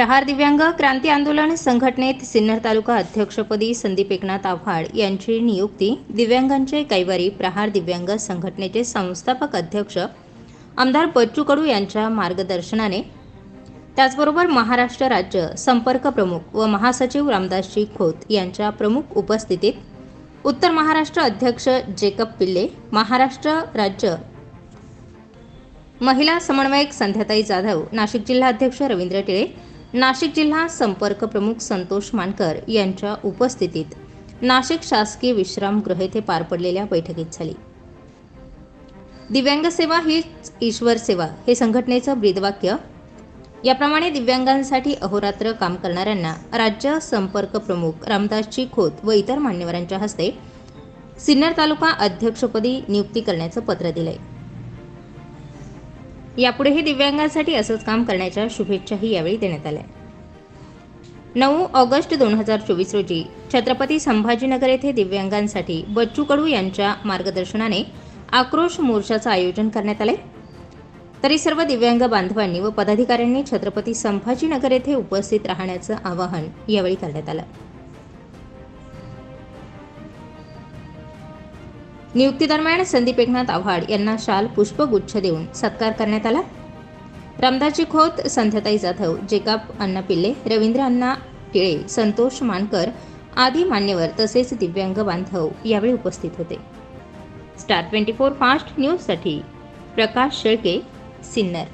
प्रहार दिव्यांग क्रांती आंदोलन संघटनेत सिन्नर तालुका अध्यक्षपदी संदीप एकनाथ आव्हाड यांची नियुक्ती दिव्यांगांचे कैवारी प्रहार दिव्यांग संघटनेचे संस्थापक अध्यक्ष आमदार बच्चू कडू यांच्या मार्गदर्शनाने. त्याचबरोबर महाराष्ट्र राज्य संपर्क प्रमुख व महासचिव रामदासजी खोत यांच्या प्रमुख उपस्थितीत उत्तर महाराष्ट्र अध्यक्ष जेकब पिल्ले महाराष्ट्र राज्य महिला समन्वयक संध्याताई जाधव नाशिक जिल्हा अध्यक्ष रवींद्र टिळे नाशिक जिल्हा संपर्क प्रमुख संतोष मानकर यांच्या उपस्थितीत नाशिक शासकीय विश्रामगृह येथे पार पडलेल्या बैठकीत झाली. दिव्यांग सेवा हीच ईश्वर सेवा हे संघटनेचं ब्रीदवाक्य. याप्रमाणे दिव्यांगांसाठी अहोरात्र काम करणाऱ्यांना राज्य संपर्क प्रमुख रामदासजी खोत व इतर मान्यवरांच्या हस्ते सिन्नर तालुका अध्यक्षपदी नियुक्ती करण्याचं पत्र दिलंय. यापुढेही दिव्यांगांसाठी असंच काम करण्याच्या शुभेच्छाही यावेळी देण्यात आल्या. नऊ ऑगस्ट दोन हजार चोवीस रोजी छत्रपती संभाजीनगर येथे दिव्यांगांसाठी बच्चू कडू यांच्या मार्गदर्शनाने आक्रोश मोर्चाचं आयोजन करण्यात आले. तरी सर्व दिव्यांग बांधवांनी व पदाधिकाऱ्यांनी छत्रपती संभाजीनगर येथे उपस्थित राहण्याचं आवाहन यावेळी करण्यात आलं. नियुक्तीदरम्यान संदीप एकनाथ आव्हाड यांना शाल पुष्पगुच्छ देऊन सत्कार करण्यात आला. रामदासजी खोत संध्याताई जाधव जेकाब अण्णा पिल्ले रवींद्र अण्णा टिळे संतोष मानकर आदी मान्यवर तसेच दिव्यांग बांधव यावेळी उपस्थित होते. स्टार ट्वेंटी फोर फास्ट न्यूजसाठी प्रकाश शेळके सिन्नर.